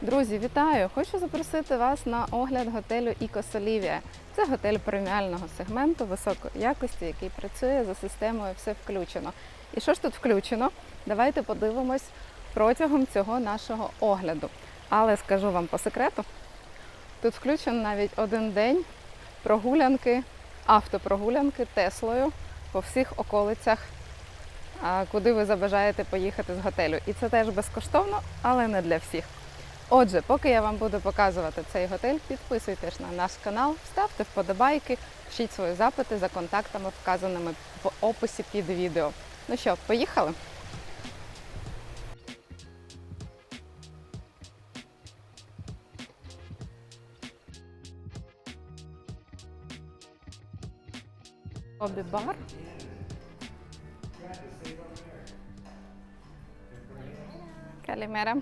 Друзі, вітаю! Хочу запросити вас на огляд готелю Ікосолівія. Це готель преміального сегменту високої якості, який працює за системою все включено. І що ж тут включено? Давайте подивимось протягом цього нашого огляду. Але скажу вам по секрету, тут включено навіть один день прогулянки, автопрогулянки Теслою по всіх околицях, куди ви забажаєте поїхати з готелю. І це теж безкоштовно, але не для всіх. Отже, поки я вам буду показувати цей готель, підписуйтесь на наш канал, ставте вподобайки, пишіть свої запити за контактами, вказаними в описі під відео. Ну що, поїхали? Лобі бар. Калімера.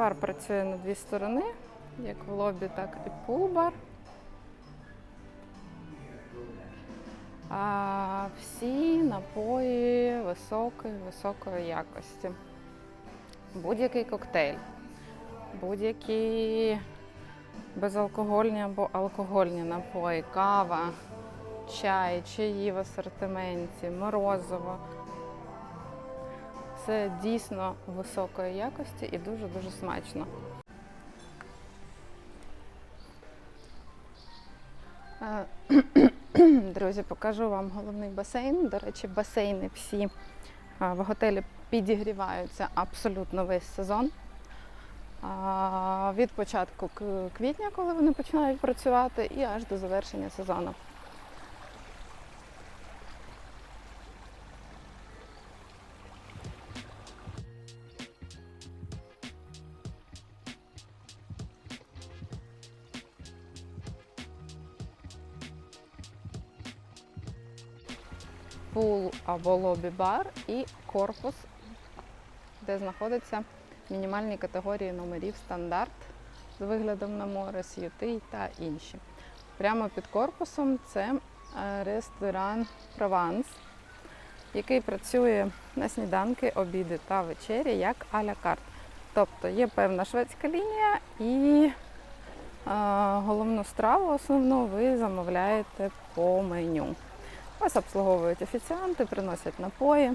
Бар працює на дві сторони, як в лобі, так і пул-бар. А всі напої високої, високої якості. Будь-який коктейль, будь-які безалкогольні або алкогольні напої, кава, чай, чаї в асортименті, морозиво. Це дійсно високої якості і дуже-дуже смачно. Е, Друзі, покажу вам головний басейн. До речі, басейни всі е, в готелі підігріваються абсолютно весь сезон. Від початку квітня, коли вони починають працювати, і аж до завершення сезону. Пул або лобі-бар і корпус, де знаходяться мінімальні категорії номерів стандарт з виглядом на море, сюти та інші. Прямо під корпусом це е, ресторан Прованс, який працює на сніданки, обіди та вечері як а-ля карт. Тобто є певна шведська лінія і е, головну страву основну ви замовляєте по меню. Вас обслуговують офіціанти, приносять напої,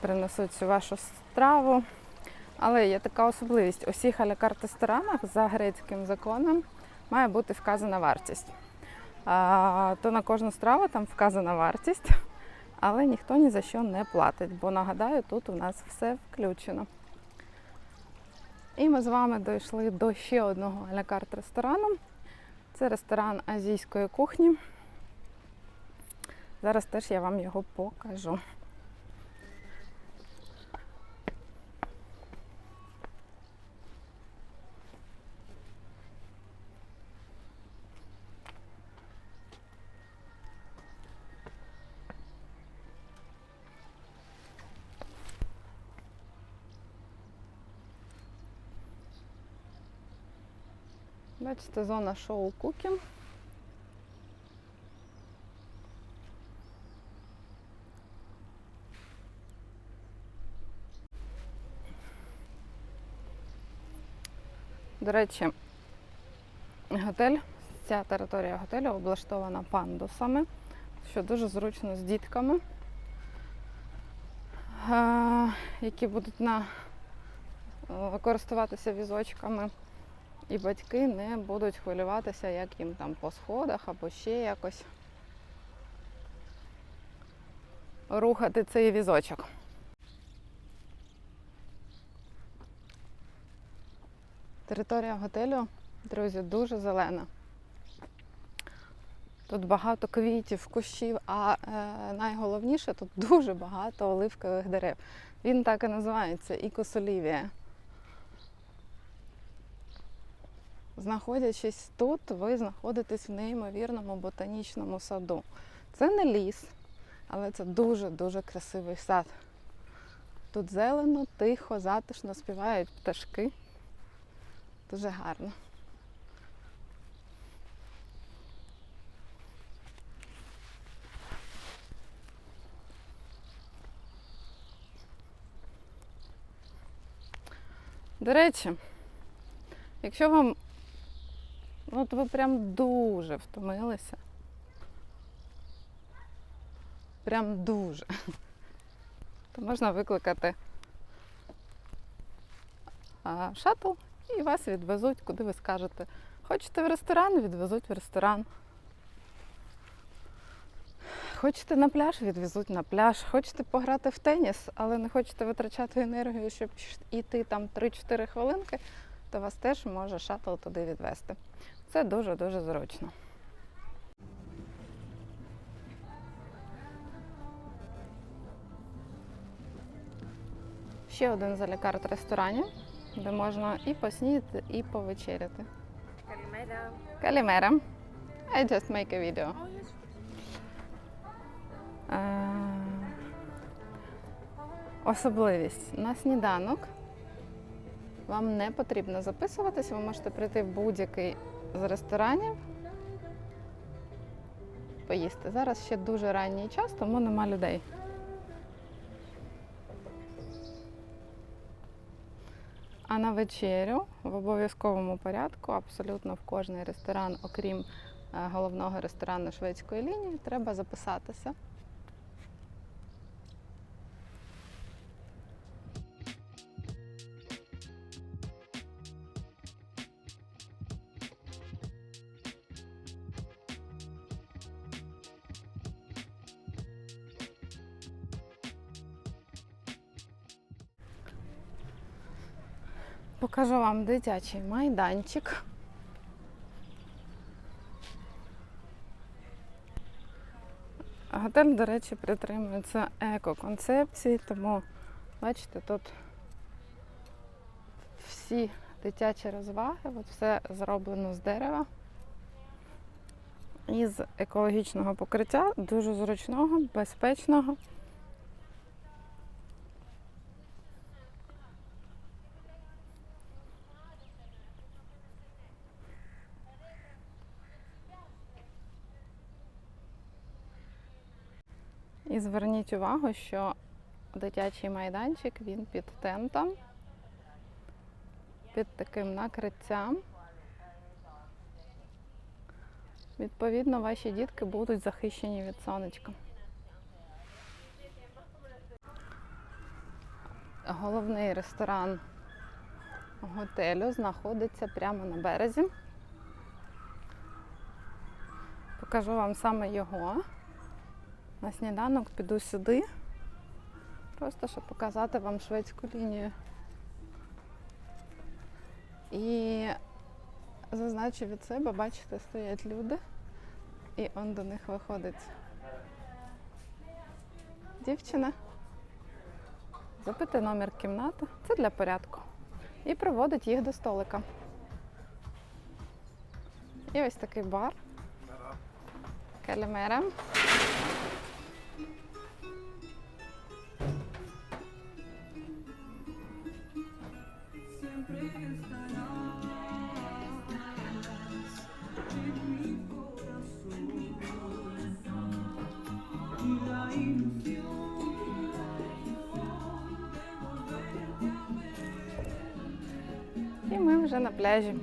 принесуть всю вашу страву. Але є така особливість: у всіх алякарт ресторанах за грецьким законом має бути вказана вартість. А, то на кожну страву там вказана вартість, але ніхто ні за що не платить, бо нагадаю, тут у нас все включено. І ми з вами дійшли до ще одного алякарт ресторану. Це ресторан азійської кухні. Зараз теж я вам його покажу. Бачите, зона шоу кукінг. До речі, готель, ця територія готелю облаштована пандусами, що дуже зручно з дітками, е, які будуть на, е, користуватися візочками. І батьки не будуть хвилюватися, як їм там по сходах або ще якось рухати цей візочок. Територія готелю, друзі, дуже зелена. Тут багато квітів, кущів, а е, найголовніше тут дуже багато оливкових дерев. Він так і називається Ікосолівія. Знаходячись тут, ви знаходитесь в неймовірному ботанічному саду. Це не ліс, але це дуже-дуже красивий сад. Тут зелено, тихо, затишно співають пташки. Дуже гарно. До речі, якщо вам Ну то ви прям дуже втомилися, прям дуже, то можна викликати шатл і вас відвезуть, куди ви скажете. Хочете в ресторан, відвезуть в ресторан. Хочете на пляж, відвезуть на пляж. Хочете пограти в теніс, але не хочете витрачати енергію, щоб йти там 3-4 хвилинки, то вас теж може шатл туди відвезти. Це дуже-дуже зручно. Ще один залікарт ресторанів, де можна і поснідати, і повечеряти. Калімера. Калімера. I just make a video. Oh, особливість на сніданок. Вам не потрібно записуватися, ви можете прийти в будь-який з ресторанів. Поїсти. Зараз ще дуже ранній час, тому нема людей. А на вечерю в обов'язковому порядку, абсолютно в кожний ресторан, окрім е, головного ресторану шведської лінії, треба записатися. Покажу вам дитячий майданчик. Готель, до речі, притримується еко-концепції, тому бачите, тут всі дитячі розваги, от все зроблено з дерева. Із екологічного покриття, дуже зручного, безпечного. Зверніть увагу, що дитячий майданчик він під тентом, під таким накриттям. Відповідно, ваші дітки будуть захищені від сонечка. Головний ресторан готелю знаходиться прямо на березі. Покажу вам саме його. На сніданок піду сюди, просто щоб показати вам шведську лінію. І зазначу від себе, бачите, стоять люди, і он до них виходить дівчина, запитує номер кімнати, це для порядку, і приводить їх до столика. І ось такий бар. Калімера. І ми вже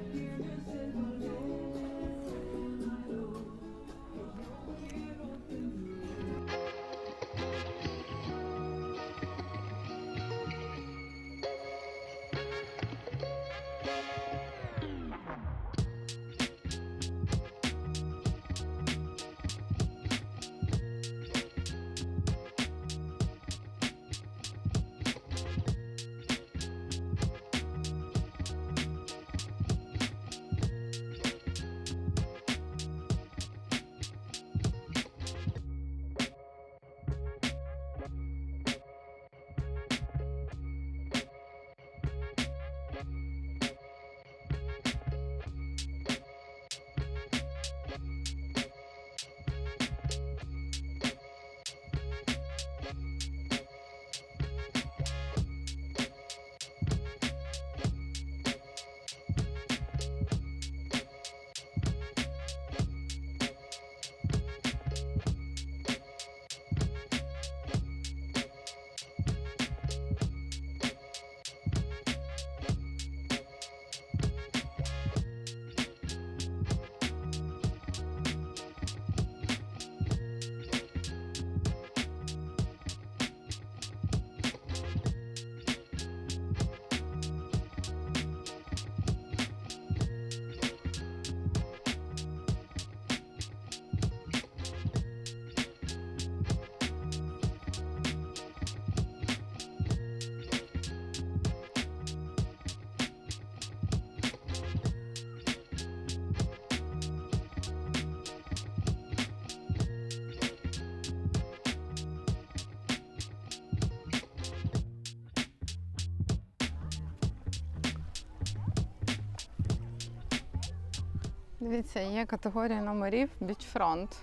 Дивіться, є категорія номерів бічфронт.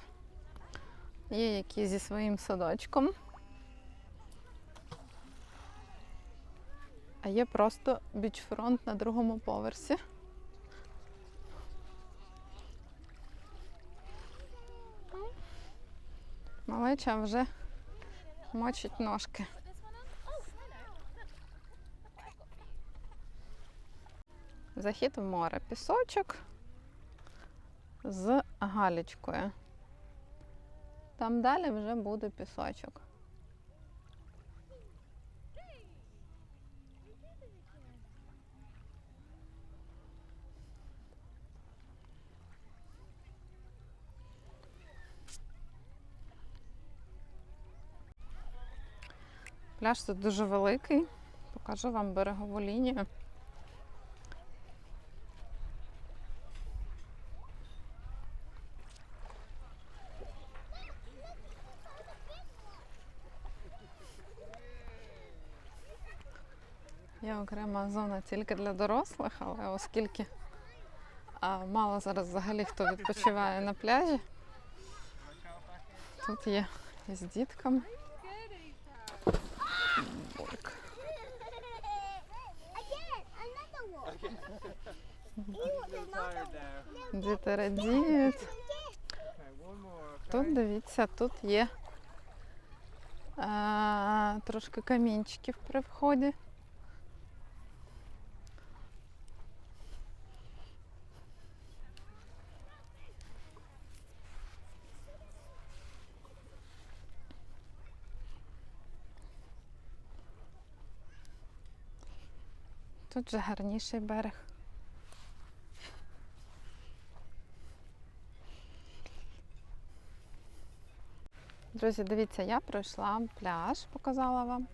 Є які зі своїм садочком. А є просто бічфронт на другому поверсі. Малеча вже мочить ножки. Захід в море. Пісочок з галічкою. Там далі вже буде пісочок. Пляж тут дуже великий. Покажу вам берегову лінію. Окрема зона тільки для дорослих, але оскільки а, мало зараз взагалі хто відпочиває на пляжі, тут є з дітками. Now. Діти радіють. Тут дивіться, тут є а, трошки камінчиків при вході. Тут же гарніший берег. Друзі, дивіться, я пройшла пляж, показала вам.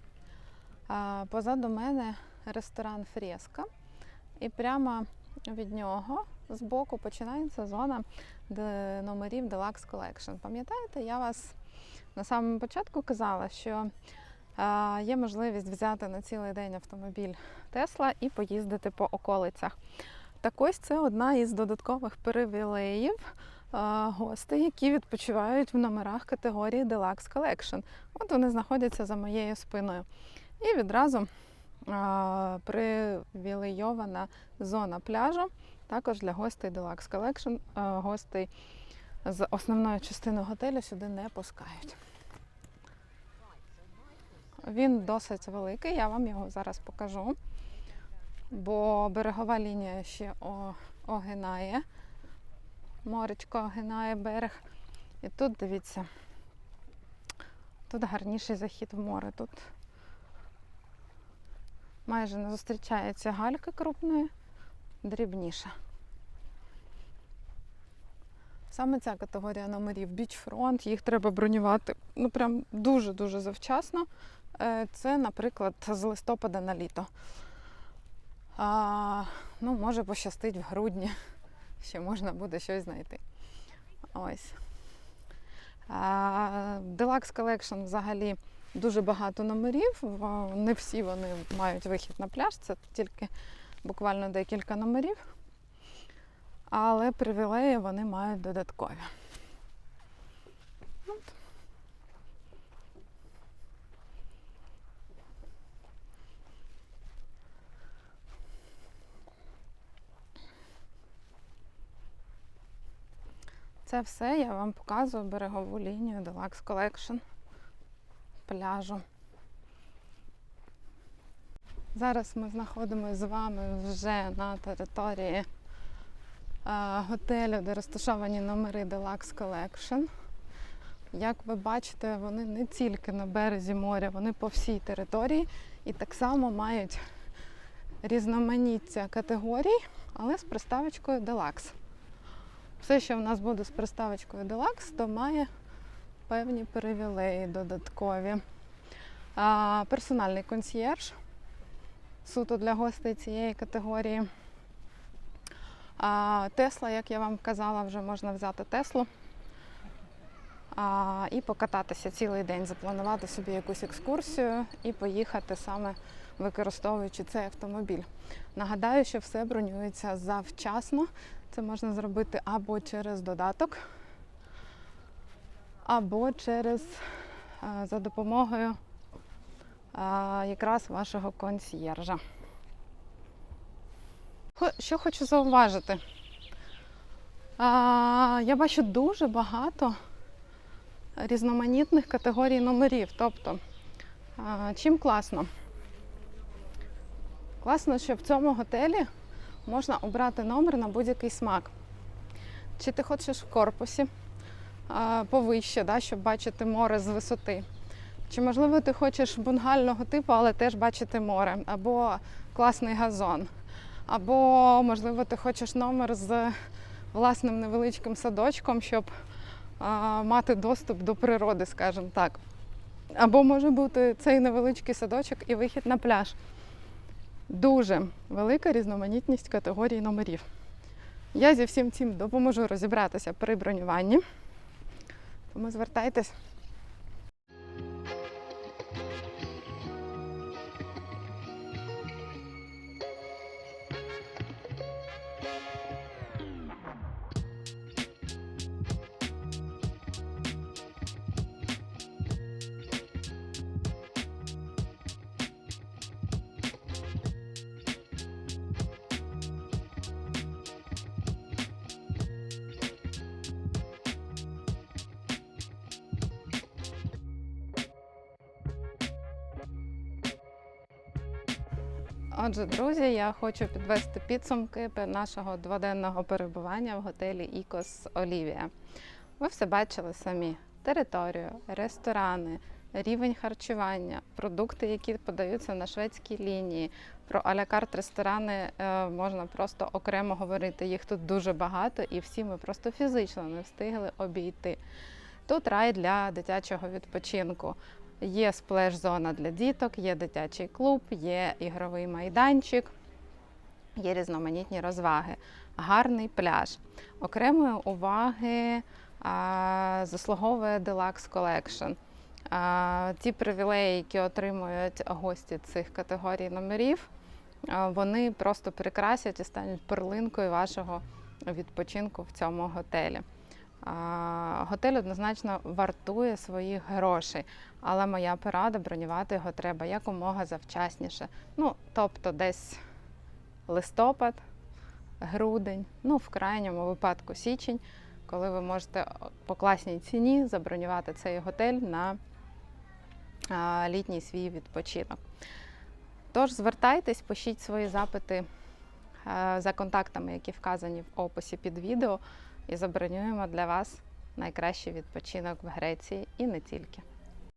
Позаду мене ресторан Фреска. І прямо від нього збоку починається зона номерів Deluxe Collection. Пам'ятаєте, я вас на самому початку казала, що є можливість взяти на цілий день автомобіль Тесла і поїздити по околицях. Так ось це одна із додаткових привілеїв гостей, які відпочивають в номерах категорії Deluxe Collection. От вони знаходяться за моєю спиною. І відразу привілейована зона пляжу також для гостей Deluxe Collection. Гостей з основної частини готелю сюди не пускають. Він досить великий, я вам його зараз покажу, бо берегова лінія ще огинає. Моречко огинає берег. І тут дивіться, тут гарніший захід в море. Тут майже не зустрічається галька крупної, дрібніша. Саме ця категорія номерів бічфронт, їх треба бронювати ну прям дуже-дуже завчасно. Е, Це, наприклад, з листопада на літо. А, ну, може пощастить в грудні. Ще можна буде щось знайти. Ось. А, Deluxe Collection взагалі дуже багато номерів. Не всі вони мають вихід на пляж, це тільки буквально декілька номерів. Але привілеї вони мають додаткові. Це все я вам показую берегову лінію Deluxe Collection пляжу. Зараз ми знаходимося з вами вже на території е, готелю, де розташовані номери Deluxe Collection. Як ви бачите, вони не тільки на березі моря, вони по всій території і так само мають різноманіття категорій, але з приставочкою Deluxe. Все, що в нас буде з приставочкою Deluxe, то має певні привілеї додаткові. А, персональний консьєрж суто для гостей цієї категорії. А, Тесла, як я вам казала, вже можна взяти Теслу а, і покататися цілий день, запланувати собі якусь екскурсію і поїхати саме використовуючи цей автомобіль. Нагадаю, що все бронюється завчасно, Це можна зробити або через додаток, або через е, за допомогою е, якраз вашого консьєржа. Що хочу зауважити? Я бачу дуже багато різноманітних категорій номерів. Тобто, чим класно? Класно, що в цьому готелі можна обрати номер на будь-який смак. Чи ти хочеш в корпусі повище, да, щоб бачити море з висоти. Чи можливо ти хочеш бунгального типу, але теж бачити море, або класний газон. Або, можливо, ти хочеш номер з власним невеличким садочком, щоб а, мати доступ до природи, скажімо так. Або може бути цей невеличкий садочок і вихід на пляж. Дуже велика різноманітність категорій номерів. Я зі всім цим допоможу розібратися при бронюванні. Тому звертайтесь. Отже, друзі, я хочу підвести підсумки нашого дводенного перебування в готелі Ікос Олівія. Ви все бачили самі: територію, ресторани, рівень харчування, продукти, які подаються на шведській лінії. Про алякарт ресторани е, можна просто окремо говорити. Їх тут дуже багато, і всі ми просто фізично не встигли обійти. Тут рай для дитячого відпочинку. Є сплеш-зона для діток, є дитячий клуб, є ігровий майданчик, є різноманітні розваги, гарний пляж. Окремої уваги а, заслуговує Deluxe Collection. А, ті привілеї, які отримують гості цих категорій номерів, а, вони просто прикрасять і стануть перлинкою вашого відпочинку в цьому готелі. Готель однозначно вартує своїх грошей, але моя порада бронювати його треба якомога завчасніше. Ну, тобто десь листопад, грудень, ну, в крайньому випадку січень, коли ви можете по класній ціні забронювати цей готель на літній свій відпочинок. Тож звертайтесь, пишіть свої запити е, за контактами, які вказані в описі під відео, і забронюємо для вас найкращий відпочинок в Греції і не тільки.